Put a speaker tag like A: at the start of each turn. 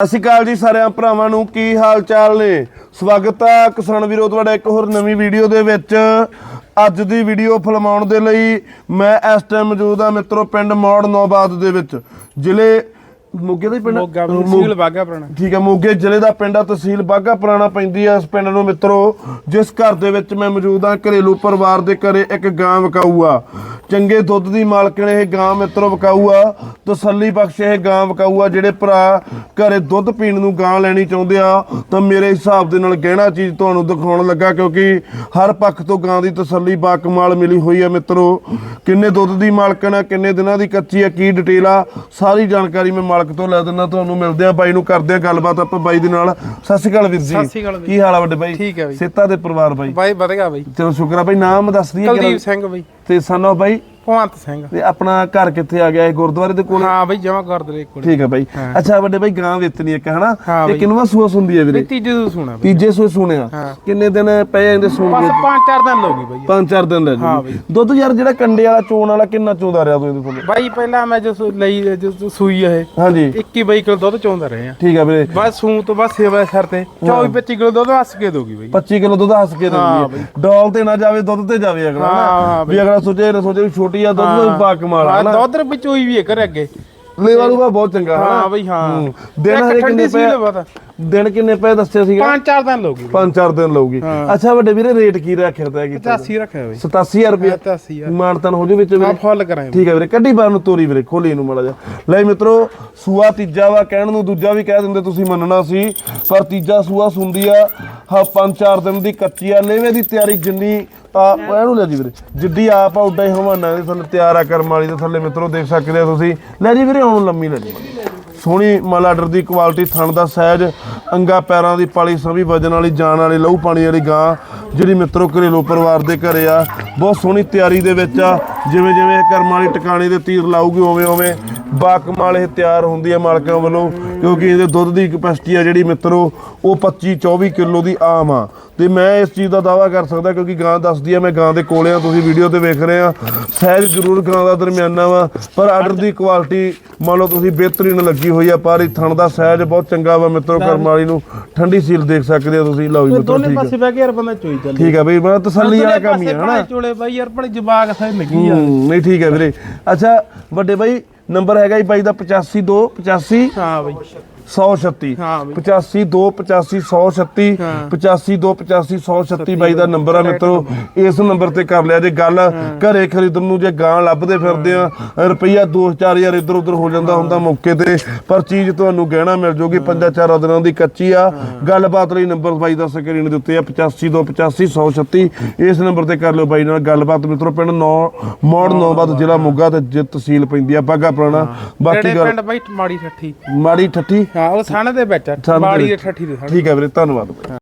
A: ਸਤਿ ਸ਼੍ਰੀ ਅਕਾਲ ਜੀ ਸਾਰਿਆਂ ਭਰਾਵਾਂ ਨੂੰ, ਕੀ ਹਾਲ ਚਾਲ ਨੇ? ਸਵਾਗਤ ਆ ਕਿਸਾਨ ਵੀਰੋ, ਤੁਹਾਡਾ ਇੱਕ ਹੋਰ ਨਵੀਂ ਵੀਡੀਓ ਦੇ ਵਿੱਚ। ਅੱਜ ਦੀ ਵੀਡੀਓ ਫਿਲਮਾਉਣ ਦੇ ਲਈ ਮੈਂ ਇਸ ਟਾਈਮ ਮੌਜੂਦ ਹਾਂ ਮਿੱਤਰੋ, ਪਿੰਡ ਮੌੜ ਨੌਬਾਦ ਦੇ ਵਿੱਚ। ਜ਼ਿਲ੍ਹੇ ਮੋਗੇ ਦਾ ਹੀ ਪਿੰਡ
B: ਮੋਗਾ
A: ਮੋ-
B: ਸੀਲ ਬਾਗਾ ਪੁਰਾਣਾ।
A: ਠੀਕ ਹੈ ਮੋਗੇ ਜ਼ਿਲ੍ਹੇ ਦਾ ਪਿੰਡ ਆ ਤਹਿਸੀਲ ਬਾਗਾ ਪੁਰਾਣਾ ਪੈਂਦੀ ਆ ਇਸ ਪਿੰਡ ਨੂੰ ਮਿੱਤਰੋ। ਜਿਸ ਘਰ ਦੇ ਵਿੱਚ ਮੈਂ ਮੌਜੂਦ ਆ ਘਰੇਲੂ ਪਰਿਵਾਰ ਦੇ ਘਰੇ ਇੱਕ ਗਾਂ ਵਿਕਾਊ ਆ। ਚੰਗੇ ਦੁੱਧ ਦੀ ਮਾਲਕਣ ਇਹ ਗਾਂ ਮਿੱਤਰੋ ਵਿਕਾਊ ਆ। ਤਸੱਲੀ ਬਖਸ਼ ਇਹ ਗਾਂ ਵਿਕਾਊ ਆ ਜਿਹੜੇ ਭਰਾ ਘਰੇ ਦੁੱਧ ਪੀਣ ਨੂੰ ਗਾਂ ਲੈਣੀ ਚਾਹੁੰਦੇ ਆ ਤਾਂ ਮੇਰੇ ਹਿਸਾਬ ਦੇ ਨਾਲ ਗਹਿਣਾ ਚੀਜ਼ ਤੁਹਾਨੂੰ ਦਿਖਾਉਣ ਲੱਗਾ ਕਿਉਂਕਿ ਹਰ ਪੱਖ ਤੋਂ ਗਾਂ ਦੀ ਤਸੱਲੀ ਬਾਕਮਾਲ ਮਿਲੀ ਹੋਈ ਆ ਮਿੱਤਰੋ। ਕਿੰਨੇ ਦੁੱਧ ਦੀ ਮਾਲਕਣ ਆ ਕਿੰਨੇ ਦਿਨਾਂ ਦੀ ਕੱਚੀ ਆ ਕੀ ਡਿਟੇਲ ਆ ਸਾਰੀ ਜਾਣਕਾਰੀ ਮੈਂ ਮਾਲਕ ਤੋਂ ਲੈ ਦਿੰਦਾ ਤੁਹਾਨੂੰ ਮਿਲਦੇ ਆ ਬਾਈ ਨੂੰ ਕਰਦੇ ਆ ਗੱਲਬਾਤ ਆਪਾਂ ਬਾਈ ਦੇ ਨਾਲ। ਸਤਿ ਸ਼੍ਰੀ ਅਕਾਲ ਵੀਰ ਜੀ।
B: ਸਤਿ ਸ਼੍ਰੀ ਅਕਾਲ ਬਾਈ।
A: ਕੀ ਹਾਲ ਆ ਵੱਡੇ ਬਾਈ?
B: ਠੀਕ ਹੈ ਬਾਈ।
A: ਸਿੱਤਾ ਦੇ ਪਰਿਵਾਰ ਬਾਈ?
B: ਬਾਈ ਵਧਗਾ ਬਾਈ।
A: ਚਲੋ ਸ਼ੁਕਰ ਆ ਬਾਈ ਨਾਮ ਦੱਸ ਦਈਏ
B: ਕੁਲਦੀਪ ਸਿੰਘ ਬਾਈ।
A: ਤੇ ਸਾਨੂੰ ਬਾਈ
B: ਭਵੰਤ ਸਿੰਘ।
A: ਤੇ ਆਪਣਾ ਘਰ ਕਿੱਥੇ ਆ ਗਿਆ ਇਹ ਗੁਰਦੁਆਰੇ ਦੇ ਕੋਲ?
B: ਹਾਂ ਬਾਈ ਜਮਾ ਦੇ ਕੋਲ।
A: ਠੀਕ ਹੈ ਬਾਈ। ਅੱਛਾ ਵੱਡੇ ਬਾਈ ਗਾਂ ਵੇਚਣੀ ਇੱਕ ਹਨਾ?
B: ਹਾਂ
A: ਇਹ। ਕਿੰਨਵਾ ਸੂਆ ਸੁੰਦੀ ਹੈ ਵੀਰੇ?
B: ਤੀਜੇ ਤੋਂ ਸੁਣਾ
A: ਤੀਜੇ ਸੂਏ ਸੁਣਿਆ
B: ਹਾਂ।
A: ਕਿੰਨੇ ਦਿਨ ਪਏ ਜਾਂਦੇ ਸੂਣ
B: ਬਸ
A: ਦੇ
B: ਪੰਜ ਚਾਰ ਦਿਨ ਲੋਗੀ ਬਾਈ।
A: ਪੰਜ ਚਾਰ ਦਿਨ ਲੈ
B: ਹਾਂ
A: ਜੀ
B: ਬਾਈ।
A: ਦੁੱਧ ਯਾਰ ਜਿਹੜਾ ਕੰਡੇ ਵਾਲਾ ਚੋਣ ਵਾਲਾ ਕਿੰਨਾ ਚੋਂਦਾ ਰਿਹਾ ਤੂੰ ਇਹਦੇ ਕੋਲ?
B: ਬਾਈ ਪਹਿਲਾਂ ਮੈਂ ਜੋ ਲਈ ਜੋ ਸੂਈ ਇਹ।
A: ਹਾਂਜੀ।
B: 21 ਬਾਈ ਕਿਲੋ ਦੁੱਧ ਚੋਂਦਾ ਰਹੇ ਆ।
A: ਠੀਕ ਹੈ ਵੀਰੇ।
B: ਬਸ ਸੂ ਤੋਂ ਬਸ ਸੇਵਾ ਸਰ ਤੇ। 24 25 ਕਿਲੋ ਦੁੱਧ ਹੱਸ ਕੇ ਦੋਗੀ ਬਾਈ।
A: 25 ਕਿਲੋ ਦੁੱਧ ਹੱਸ ਕੇ
B: ਹਾਂ
A: ਹੈ ਡੋਲ ਤੇ ਨਾ ਜਾਵੇ ਦੁੱਧ ਤੇ ਜਾਵੇ ਅਗਲਾ
B: ਹਾਂ, ਹਾਂ
A: ਵੀ ਅਗਲਾ ਸੋਚੇ ਸੋਚੇ ਵੀ ਛੋਟੀ ਆ ਦੁੱਧ ਵੀ ਪਾ ਕਮਾਲ
B: ਹਾਂ
A: ਹਨਾ?
B: ਦੁੱਧ ਵਿੱਚ ਹੋਈ ਵੀ ਹੈ ਘਰੇ ਅੱਗੇ।
A: ਲੇਵਾ ਲੂਵਾ ਬਹੁਤ ਚੰਗਾ
B: ਹਾਂ ਬਾਈ ਹਾਂ।
A: ਹੂੰ।
B: ਠੰਡੀ
A: ਕਿੰਨੇ ਪਏ
B: ਪਤਾ
A: ਦਿਨ ਕਿੰਨੇ ਪਏ ਦੱਸਿਆ ਸੀਗਾ?
B: ਪੰਜ ਚਾਰ ਦਿਨ ਲੋਗੀ
A: ਪੰਜ ਚਾਰ ਦਿਨ ਲਊਗੀ। ਅੱਛਾ ਵੱਡੇ ਵੀਰੇ ਰੇਟ ਕੀ ਰੱਖਿਆ ਤਾ ਕੀਤਾ?
B: 85 ਰੱਖਿਆ ਬਾਈ।
A: 87000 ਰੁਪਏ
B: 85 ਆ
A: ਮਾਨਤਨ ਹੋ ਜੂ ਵਿੱਚ ਵੀਰੇ।
B: ਫੁੱਲ ਕਰਾਂਗੇ।
A: ਠੀਕ ਹੈ ਵੀਰੇ ਕੱਢੀ ਬਾਹਰ ਨੂੰ ਤੋਰੀ ਵੀਰੇ ਖੋਲੀ ਇਹਨੂੰ ਮਾੜਾ ਜਿਹਾ। ਲੈ ਮਿੱਤਰੋ ਸੂਆ ਤੀਜਾ ਵਾ ਕਹਿਣ ਨੂੰ ਦੂਜਾ ਵੀ ਕਹਿ ਦਿੰਦੇ ਤੁਸੀਂ ਮੰਨਣਾ ਸੀ ਪਰ ਤੀਜਾ ਸੂਆ ਸੁੰਦੀ ਆ। ਹਾਂ ਪੰਜ ਚਾਰ ਦਿਨ ਦੀ ਕੱਚੀ ਆ ਲੇਵੇ ਦੀ ਤਿਆਰੀ ਜਿੰਨੀ ਆ ਇਹਨੂੰ ਲੈ ਜੀ ਵੀਰੇ। ਜਿੱਡੀ ਆਪ ਆ ਉੱਡਾ ਹੀ ਹਵਾਨਾ ਦੇ ਥੱਲੇ ਤਿਆਰ ਆ ਕਰਮ ਵਾਲੀ ਦੇ ਥੱਲੇ ਮਿੱਤਰੋ ਦੇਖ ਸਕਦੇ ਆ ਤੁਸੀਂ। ਲੈ ਜੀ ਵੀਰੇ ਹੁਣ ਲੰਮੀ ਲੈ ਜੀ। ਸੋਹਣੀ ਮਾਲ ਆਰਡਰ ਦੀ ਕੁਆਲਿਟੀ ਥਣ ਦਾ ਸਾਈਜ਼ ਅੰਗਾ ਪੈਰਾਂ ਦੀ ਪਾਲੀ ਸਭੀ ਵਜਨ ਵਾਲੀ, ਜਾਨ ਵਾਲੀ, ਲਹੂ ਪਾਣੀ ਵਾਲੀ ਗਾਂ ਜਿਹੜੀ ਮਿੱਤਰੋ ਘਰੇਲੂ ਪਰਿਵਾਰ ਦੇ ਘਰੇ ਆ। ਬਹੁਤ ਸੋਹਣੀ ਤਿਆਰੀ ਦੇ ਵਿੱਚ ਆ। ਜਿਵੇਂ ਜਿਵੇਂ ਇਹ ਕਰਮ ਵਾਲੀ ਟਿਕਾਣੇ ਦੇ ਤੀਰ ਲਾਊਗੀ ਉਵੇਂ ਉਵੇਂ ਬਾਕਮਾਲ ਇਹ ਤਿਆਰ ਹੁੰਦੀ ਹੈ ਮਾਲਕਾਂ ਵੱਲੋਂ ਕਿਉਂਕਿ ਇਹਦੇ ਦੁੱਧ ਦੀ ਕਪੈਸਿਟੀ ਆ ਜਿਹੜੀ ਮਿੱਤਰੋ ਉਹ 25 24 ਕਿਲੋ ਦੀ ਆਮ ਆ। ਤੇ ਮੈਂ ਇਸ ਚੀਜ਼ ਦਾ ਦਾਵਾ ਕਰ ਸਕਦਾ ਕਿਉਂਕਿ ਗਾਂ ਦੱਸਦੀ ਆ ਮੈਂ ਗਾਂ ਦੇ ਕੋਲੇ ਆ ਤੁਸੀਂ ਵੀਡੀਓ ਤੇ ਵੇਖ ਰਹੇ ਆ। ਸਾਈਜ਼ ਜ਼ਰੂਰ ਗਾਂ ਦਾ ਦਰਮਿਆਨਾ ਵਾ ਪਰ ਆਰਡਰ ਦੀ ਕੁਆਲਿਟੀ ਮੰਨ ਲਓ ਤੁਸੀਂ ਬਿਹਤਰੀਨ ਲੱਗੀ ਹੋਈ ਆ ਪਰ ਇਹ ਥਣ ਦਾ ਸਾਈਜ਼ ਬਹੁਤ ਚੰਗਾ ਵਾ ਮਿੱਤਰੋ ਕਰਮ ਵਾਲੀ ਨੂੰ। ਠੰਡੀ ਸੀਲ ਦੇਖ ਸਕਦੇ ਆ ਤੁਸੀਂ। ਲਓ ਜੀ ਮਿੱਤਰੋ
B: ਦੋਨੇ
A: ਆ।
B: ਪਾਸੇ ਬਹਿ ਕੇ ਯਾਰ ਬੰਦਾ ਚੋਈ ਚੱਲੇ
A: ਠੀਕ ਆ ਬਈ ਮੈਂ ਤਸੱਲੀ ਵਾਲਾ ਕੰਮ ਹੀ ਆ ਹਨਾ
B: ਚੋਲੇ ਬਾਈ ਯਾਰ ਬੜੀ ਜਵਾਗ ਸਾਈ ਲੱਗੀ ਆ।
A: ਨਹੀਂ ਠੀਕ ਹੈ ਵੀਰੇ। ਅੱਛਾ ਵੱਡੇ ਬਾਈ ਨੰਬਰ ਹੈਗਾ ਜੀ ਬਾਈ ਦਾ 852 85
B: ਹਾਂ ਬਾਈ।
A: 136
B: ਹਾਂ ਬਈ।
A: 85 2 85 136
B: ਹਾਂ।
A: 85 2 85 136 ਬਾਈ ਦਾ ਨੰਬਰ ਆ ਮਿੱਤਰੋ। ਇਸ ਨੰਬਰ ਤੇ ਕਰ ਲਿਆ ਜੇ ਗੱਲ। ਘਰੇ ਖਰੀਦਣ ਨੂੰ ਜੇ ਗਾਂ ਲੱਭਦੇ ਫਿਰਦੇ ਆ ਰੁਪਈਆ 2-4000 ਇੱਧਰ ਉੱਧਰ ਹੋ ਜਾਂਦਾ ਹੁੰਦਾ ਮੌਕੇ ਤੇ। ਪਰ ਚੀਜ਼ ਤੁਹਾਨੂੰ ਗਹਿਣਾ ਮਿਲ ਜੂਗੀ ਪੰਜਾਂ ਚਾਰਾਂ ਦਿਨਾਂ ਦੀ ਕੱਚੀ ਆ। ਗੱਲਬਾਤ ਲਈ ਨੰਬਰ ਬਾਈ ਦਾ ਸਕਰੀਨ ਦੇ ਉੱਤੇ ਆ 85 2 85 136 ਇਸ ਨੰਬਰ ਤੇ ਕਰ ਲਿਓ ਬਾਈ ਨਾਲ ਗੱਲਬਾਤ ਮਿੱਤਰੋ ਪਿੰਡ ਨੌ ਮੋੜ ਨੌਬਾਦ ਜ਼ਿਲ੍ਹਾ ਮੋਗਾ ਤੇ ਤਹਿਸੀਲ ਪੈਂਦੀ ਆ ਬਾਗਾ ਪੁਰਾਣਾ। ਬਾਕੀ ਗੱਲ
B: ਪਿੰਡ ਬਾਈ? ਮਾੜੀ ਠੱਠੀ।
A: ਮਾੜੀ ਠੱਠੀ।
B: ਹਾਂ ਉਹ ਸਾਣੇ ਦੇ ਵਿੱਚ ਆ,
A: ਸਾਹਣੇ ਦੇ।
B: ਠੱਠੀ ਦੇ ਸਾਣੇ
A: ਠੀਕ ਹੈ ਵੀਰੇ ਧੰਨਵਾਦ ਬਾਈ।